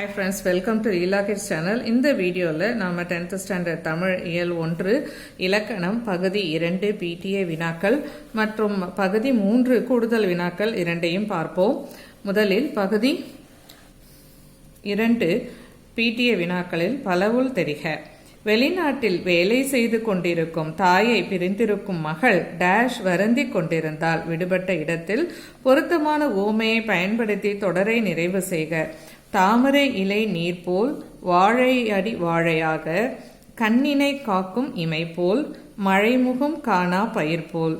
Hi friends welcome to இலாகிர் channel இந்த வீடியோவில் நாம் டென்த் ஸ்டாண்டர்ட் தமிழ் இயல் ஒன்று இலக்கணம் பகுதி இரண்டு பிடிஏ வினாக்கள் மற்றும் பகுதி மூன்று கூடுதல் வினாக்கள் இரண்டையும் பார்ப்போம். முதலில் பகுதி இரண்டு பிடிஏ வினாக்களில் பலவுள் தெரிக. வெளிநாட்டில் வேலை செய்து கொண்டிருக்கும் தாயை பிரிந்திருக்கும் மகள் டேஷ் வருந்தி கொண்டிருந்தால் விடுபட்ட இடத்தில் பொருத்தமான ஊமையை பயன்படுத்தி தொடரை நிறைவு செய்க. தாமரை இலை நீர் போல் வாழையடி வாழையாக கண்ணினை காக்கும் இமை போல் மழைமுகம் காணா பயிர் போல்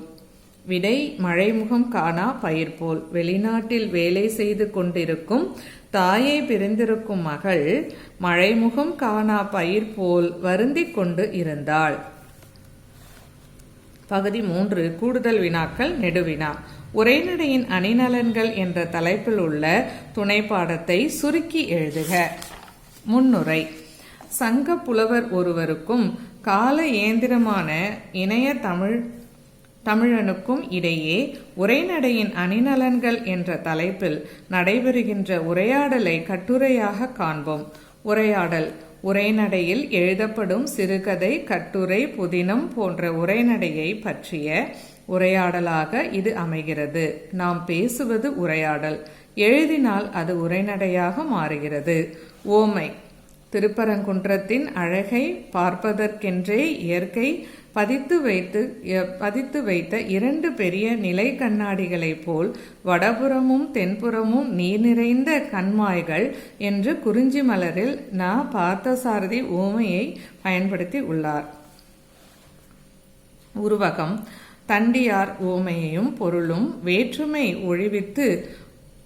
விடை மழைமுகம் காணா பயிர் போல் வெளிநாட்டில் வேலை செய்து கொண்டிருக்கும் தாயை பிரிந்திருக்கும் மகள் மழைமுகம் காணா பயிர் போல் வருந்தி கொண்டு இருந்தாள். பகுதி மூன்று கூடுதல் வினாக்கள் நெடுவினா. உரைநடையின் அணிநலன்கள் என்ற தலைப்பில் உள்ள துணை பாடத்தை சுருக்கி எழுதுக. முன்னுரை. சங்க புலவர் ஒருவருக்கும் கால இயந்திரமான இணைய தமிழ் தமிழனுக்கும் இடையே உரைநடையின் அணிநலன்கள் என்ற தலைப்பில் நடைபெறுகின்ற உரையாடலை கட்டுரையாக காண்போம். உரையாடல் உரைநடையில் எழுதப்படும் சிறுகதை கட்டுரை புதினம் போன்ற உரைநடையை பற்றிய உரையாடலாக இது அமைகிறது. நாம் பேசுவது உரையாடல். எழுதினால் அது உரைநடையாக மாறுகிறது. ஓமை. திருப்பரங்குன்றத்தின் அழகை பார்ப்பதற்கென்றே இயற்கை பதித்து வைத்து பதித்து வைத்த இரண்டு பெரிய நிலை கண்ணாடிகளைப் போல் வடபுறமும் தென்புறமும் நீர் நிறைந்த கண்மாய்கள் என்று குறிஞ்சி மலரில் நா பார்த்தசாரதி ஓமையை பயன்படுத்தி உள்ளார். உருவகம். தண்டியார் ஓமையையும் பொருளும் வேற்றுமை ஒழிவித்து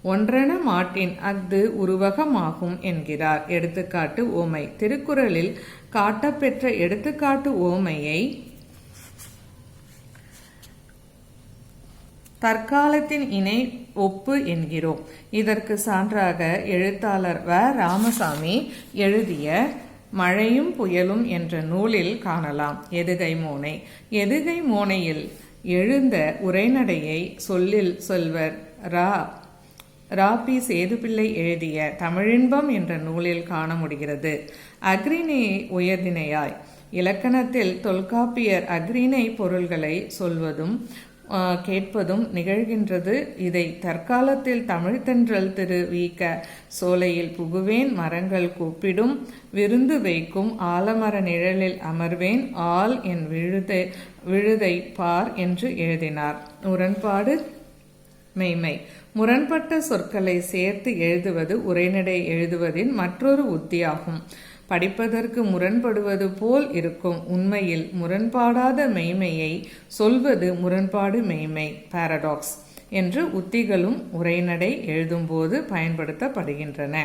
ஒன்றென மாட்டின் அஃது உருவகமாகும் என்கிறார். எடுத்துக்காட்டு ஓமை திருக்குறளில் காட்டப்பெற்ற எடுத்துக்காட்டு ஓமையை தற்காலத்தின் இணை ஒப்பு என்கிறோம். இதற்கு சான்றாக எழுத்தாளர் வ. ராமசாமி எழுதிய மழையும் புயலும் என்ற நூலில் காணலாம். எதுகை மோனை. எதுகை மோனையில் எழுந்த உரைநடையை சொல்லில் சொல்வர் ரா. ராபி சேதுப்பிள்ளை எழுதிய தமிழின்பம் என்ற நூலில் காண முடிகிறது. அக்ரிணை உயர்தினையாய் இலக்கணத்தில் தொல்காப்பியர் அக்ரிணை பொருள்களை சொல்வதும் கேட்பதும் நிகழ்கின்றது. இதை தற்காலத்தில் தமிழ்தென்றல் திரு வீக்க சோலையில் புகுவேன் மரங்கள் கூப்பிடும் விருந்து வைக்கும் ஆலமர நிழலில் அமர்வேன் ஆல் என் விழுதை விழுதை பார் என்று எழுதினார். முரண்பாடு மெய்மை. முரண்பட்ட சொற்களை சேர்த்து எழுதுவது உரைநடை எழுதுவதின் மற்றொரு உத்தியாகும். படிப்பதற்கு முரண்படுவது போல் இருக்கும் உண்மையில் முரண்பாடாத மெய்மையை சொல்வது முரண்பாடு மெய்மை பாரடாக்ஸ் என்று உத்திகளும் உரைநடை எழுதும்போது பயன்படுத்தப்படுகின்றன.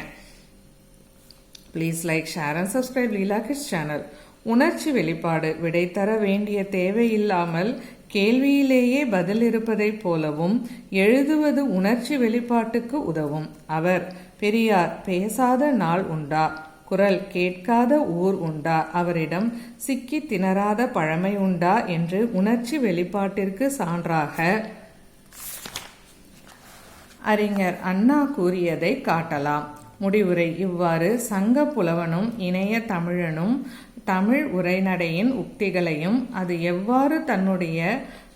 Please like share and subscribe Leela kiss channel உணர்ச்சி வெளிப்பாடு விடை தர வேண்டிய தேவையில்லாமல் கேள்வியிலேயே பதில் இருப்பதைப் போலவும் எழுதுவது உணர்ச்சி வெளிப்பாட்டுக்கு உதவும். அவர் பெரியார் பேசாத நாள் உண்டா? குரல் கேட்காத ஊர் உண்டா? அவரிடம் சிக்கி திணறாத பழமை உண்டா? என்று உணர்ச்சி வெளிப்பாட்டிற்கு சான்றாக அறிஞர் அண்ணா கூறியதை காட்டலாம். முடிவுரை இவ்வாறு சங்க புலவனும் இணைய தமிழனும் தமிழ் உரைநடையின் உக்திகளையும் அது எவ்வாறு தன்னுடைய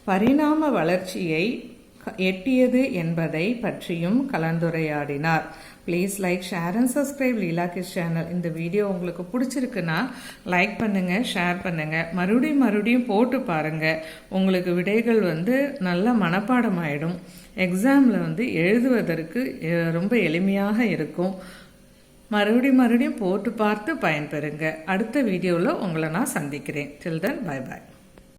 பரிணாம வளர்ச்சியை எட்டியது என்பதை பற்றியும் கலந்துரையாடினார். Please like share and subscribe Leela kiss channel இந்த வீடியோ உங்களுக்கு பிடிச்சிருக்குன்னா லைக் பண்ணுங்கள் ஷேர் பண்ணுங்கள் மறுபடியும் மறுபடியும் போட்டு பாருங்கள் உங்களுக்கு விடைகள் வந்து நல்ல மனப்பாடம் ஆகிடும் எக்ஸாமில் வந்து எழுதுவதற்கு ரொம்ப எளிமையாக இருக்கும். மறுபடியும் மறுபடியும் போட்டு பார்த்து பயன்பெறுங்க. அடுத்த வீடியோவில் உங்களை நான் சந்திக்கிறேன். டில் தென் பை பாய்